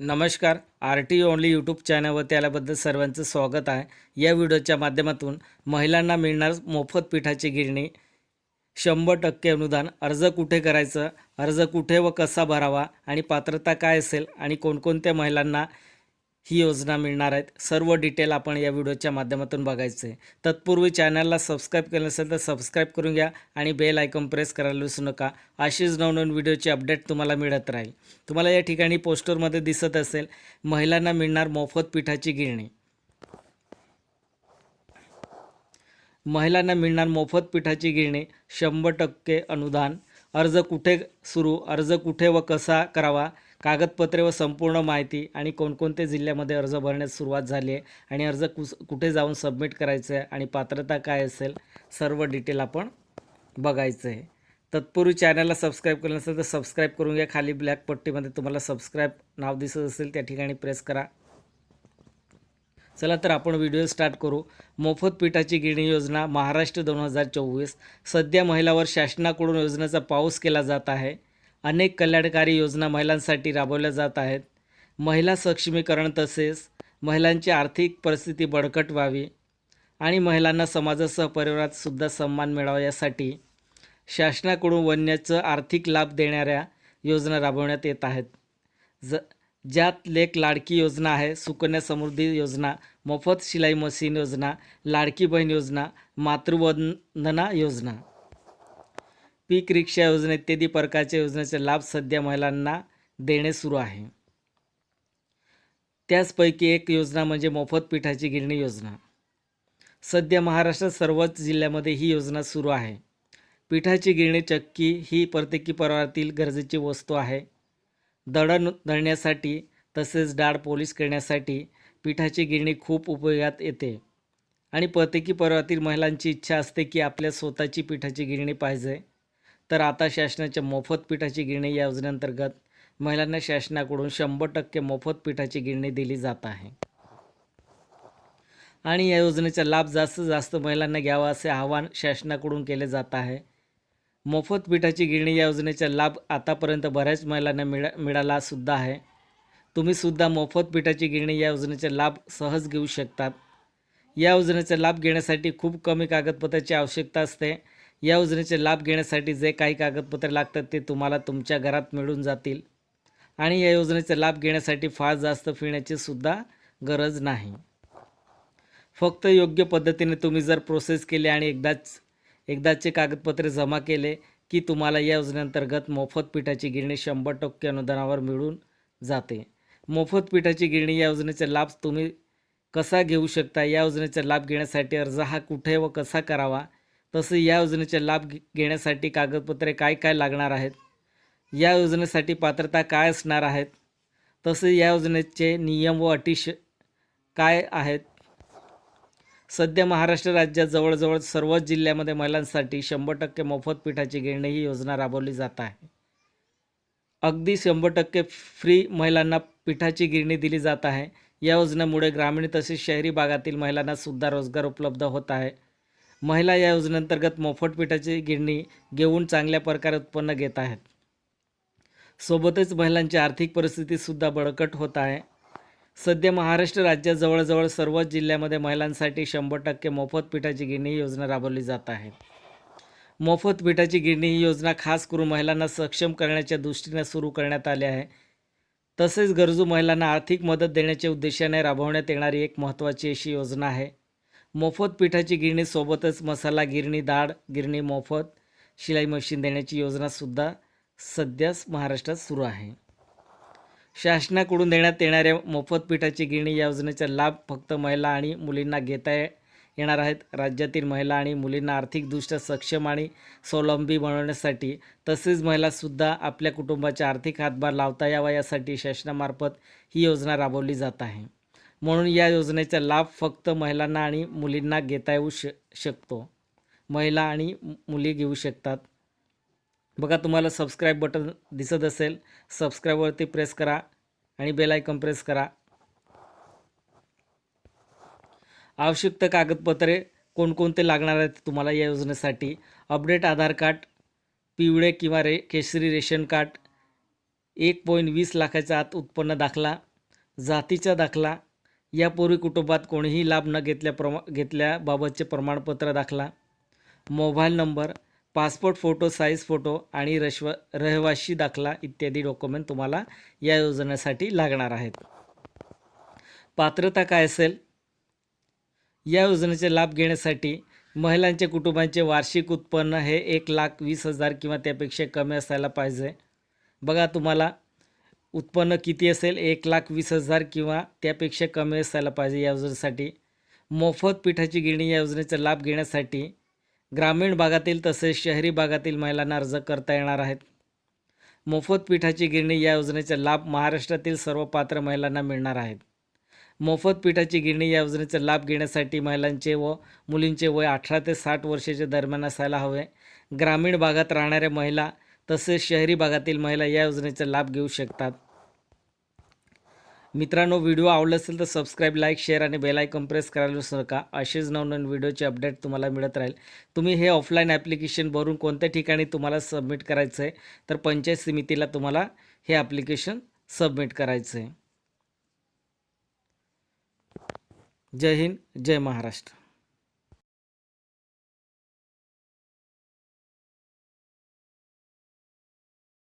नमस्कार R T only YouTube चॅनलवरती आल्याबद्दल सर्वांचं स्वागत आहे. या व्हिडिओच्या माध्यमातून महिलांना मिळणार मोफत पिठाची गिरणी शंभर टक्के अनुदान अर्ज कुठे करायचं अर्ज कुठे व कसा भरावा आणि पात्रता काय असेल आणि कोणकोणत्या महिलांना ही योजना मिळणार आहेत. सर्व डिटेल आपण या व्हिडिओच्या माध्यमातून बघायचं. आहे तत्पूर्वी चॅनलला सबस्क्राईब केलं नसेल तर सबस्क्राईब करून घ्या आणि बेल आयकॉन प्रेस करायला विसरू नका. अशीच नवनवीन व्हिडिओची अपडेट तुम्हाला मिळत राहील. तुम्हाला या ठिकाणी पोस्टरमध्ये दिसत असेल महिलांना मिळणार मोफत पिठाची गिरणी. महिलांना मिळणार मोफत पिठाची गिरणी शंभर टक्के अनुदान. अर्ज कुठे सुरू अर्ज कुठे व कसा करावा? कागदपत्रे व संपूर्ण माहिती आणि कोणकोणत्या जिल्ह्यामध्ये अर्ज भरण्यास सुरुवात झाली आहे आणि अर्ज कुस कुठे जाऊन सबमिट करायचं आहे आणि पात्रता काय असेल सर्व डिटेल आपण बघायचं आहे. तत्पूर्वी चॅनलला सबस्क्राईब केलं नसेल तर सबस्क्राईब करून घ्या. खाली ब्लॅक पट्टीमध्ये तुम्हाला सबस्क्राईब नाव दिसत असेल त्या ठिकाणी प्रेस करा. चला तर आपण व्हिडिओ स्टार्ट करू. मोफत पिठाची गिरणी योजना महाराष्ट्र दोन हजार चोवीस. सध्या महिलावर शासनाकडून योजनेचा पाऊस केला जात आहे. अनेक कल्याणकारी योजना महिलांसाठी राबवल्या जात आहेत. महिला सक्षमीकरण तसेच महिलांची आर्थिक परिस्थिती बळकट व्हावी आणि महिलांना समाजासह परिवारात सुद्धा सन्मान मिळावा यासाठी शासनाकडून वन्याचं आर्थिक लाभ देणाऱ्या योजना राबवण्यात येत आहेत. ज ज्यात लेख लाडकी योजना आहे सुकन्या समृद्धी योजना मोफत शिलाई मशीन योजना लाडकी बहीण योजना मातृवंदना योजना. पीक रिक्षा योजना इत्यादी प्रकारच्या योजनेचे लाभ सध्या महिलांना देणे सुरू आहे. त्याचपैकी एक योजना म्हणजे मोफत पिठाची गिरणी योजना. सध्या महाराष्ट्रात सर्वच जिल्ह्यामध्ये ही योजना सुरू आहे. पिठाची गिरणी चक्की ही प्रत्येकी परिवारातील गरजेची वस्तू आहे. दळण दळण्यासाठी तसेच डाळ पोलिश करण्यासाठी पिठाची गिरणी खूप उपयोगात येते. आणि प्रत्येकी परिवारातील महिलांची इच्छा असते की आपल्या स्वतःची पिठाची गिरणी पाहिजे. तर आता शासनाच्या मोफत पिठाची गिरणी या योजनेअंतर्गत महिलांना शासनाकडून शंभर टक्के मोफत पिठाची गिरणी दिली जात आहे. आणि या योजनेचा लाभ जास्तीत जास्त महिलांना घ्यावा असे आवाहन शासनाकडून केले जात आहे. मोफत पिठाची गिरणी या योजनेचा लाभ आतापर्यंत बऱ्याच महिलांना मिळा मिळाला सुद्धा आहे. तुम्ही सुद्धा मोफत पिठाची गिरणी या योजनेचा लाभ सहज घेऊ शकतात. या योजनेचा लाभ घेण्यासाठी खूप कमी कागदपत्राची आवश्यकता असते. या योजनेचे लाभ घेण्यासाठी जे काही कागदपत्रे लागतात ते तुम्हाला तुमच्या घरात मिळून जातील. आणि या योजनेचा लाभ घेण्यासाठी फार जास्त फिरण्याची सुद्धा गरज नाही. फक्त योग्य पद्धतीने तुम्ही जर प्रोसेस केली आणि एकदाच एकदाचे कागदपत्रे जमा केले की तुम्हाला या योजनेअंतर्गत मोफत पिठाची गिरणी शंभर टक्के अनुदानावर मिळून जाते. मोफत पिठाची गिरणी या योजनेचा लाभ तुम्ही कसा घेऊ शकता? या योजनेचा लाभ घेण्यासाठी अर्ज हा कुठे व कसा करावा? तसं या योजनेचा लाभ घेण्यासाठी कागदपत्रे काय काय लागणार आहेत? या योजनेसाठी पात्रता काय असणार आहेत? तसे या योजनेचे नियम व अटी श काय आहेत? सध्या महाराष्ट्र राज्यात जवळजवळ सर्वच जिल्ह्यामध्ये महिलांसाठी शंभर टक्के मोफत पिठाची गिरणी ही योजना राबवली जात आहे. अगदी शंभर टक्के फ्री महिलांना पिठाची गिरणी दिली जात आहे. या योजनेमुळे ग्रामीण तसेच शहरी भागातील महिलांना सुद्धा रोजगार उपलब्ध होत आहे. महिला या योजनेअंतर्गत मोफत पिठाची गिरणी घेऊन चांगल्या प्रकारे उत्पन्न घेत आहेत. सोबतच महिलांची आर्थिक परिस्थितीसुद्धा बळकट होत आहे. सध्या महाराष्ट्र राज्यात जवळजवळ सर्वच जिल्ह्यामध्ये महिलांसाठी शंभर टक्के मोफत पिठाची गिरणी ही योजना राबवली जात आहे. मोफत पिठाची गिरणी ही योजना खास करून महिलांना सक्षम करण्याच्या दृष्टीने सुरू करण्यात आली आहे. तसेच गरजू महिलांना आर्थिक मदत देण्याच्या उद्देशाने राबवण्यात येणारी एक महत्त्वाची अशी योजना आहे. मोफत पिठाची गिरणी सोबतच मसाला गिरणी डाळ गिरणी मोफत शिलाई मशीन देण्याची योजनासुद्धा सध्याच महाराष्ट्रात सुरू आहे. शासनाकडून देण्यात येणाऱ्या मोफत पिठाची गिरणी या योजनेचा लाभ फक्त महिला आणि मुलींना घेता येणार आहेत. राज्यातील महिला आणि मुलींना आर्थिकदृष्ट्या सक्षम आणि स्वावलंबी बनवण्यासाठी तसेच महिलासुद्धा आपल्या कुटुंबाचा आर्थिक हातभार लावता यावा यासाठी शासनामार्फत ही योजना राबवली जात आहे. म्हणून या योजनेचा लाभ फक्त महिलांना आणि मुलींना घेता येऊ श शकतो. महिला आणि मुली घेऊ शकतात. बघा तुम्हाला सबस्क्राईब बटन दिसत असेल सबस्क्राईबवरती प्रेस करा आणि बेल आयकॉन प्रेस करा. आवश्यक कागदपत्रे कोणकोणते लागणार आहेत तुम्हाला या योजनेसाठी? अपडेट आधार कार्ड पिवळे किंवा रे केशरी रेशन कार्ड एक पॉईंट वीस लाखाच्या आत उत्पन्न दाखला जातीचा दाखला यापूर्वी कुटुंबात कोणीही लाभ न घेतल्या प्रमा घेतल्याबाबतचे प्रमाणपत्र दाखला. Mobile number passport photo size photo आणि रश्व रहिवाशी दाखला इत्यादी डॉक्युमेंट तुम्हाला या योजनेसाठी लागणार आहेत. पात्रता काय असेल? या योजनेचे लाभ घेण्यासाठी महिलांच्या कुटुंबांचे वार्षिक उत्पन्न हे एक लाख वीस हजार किंवा त्यापेक्षा कमी असायला पाहिजे. बघा तुम्हाला उत्पन्न किती असेल? एक लाख वीस हजार किंवा त्यापेक्षा कमी असायला पाहिजे या योजनेसाठी. मोफत पिठाची गिरणी या योजनेचा लाभ घेण्यासाठी ग्रामीण भागातील तसेच शहरी भागातील महिलांना अर्ज करता येणार आहेत. मोफत पिठाची गिरणी या योजनेचा लाभ महाराष्ट्रातील सर्व पात्र महिलांना मिळणार आहेत. मोफत पिठाची गिरणी या योजनेचा लाभ घेण्यासाठी महिलांचे व मुलींचे वय अठरा ते साठ वर्षाच्या दरम्यान असायला हवे. ग्रामीण भागात राहणाऱ्या महिला तसेच शहरी भागातील महिला या योजनेचा लाभ घेऊ शकतात. मित्रांनो व्हिडिओ आवडला असेल तर सबस्क्राईब लाईक शेअर आणि बेल आयकॉन प्रेस करायला विसरू नका. असेच नवनवीन व्हिडिओचे अपडेट तुम्हाला मिळत राहील. तुम्ही हे ऑफलाईन ॲप्लिकेशन भरून कोणत्या ठिकाणी तुम्हाला सबमिट करायचं आहे तर पंचायत समितीला तुम्हाला हे ॲप्लिकेशन सबमिट करायचं आहे जय हिंद जय महाराष्ट्र.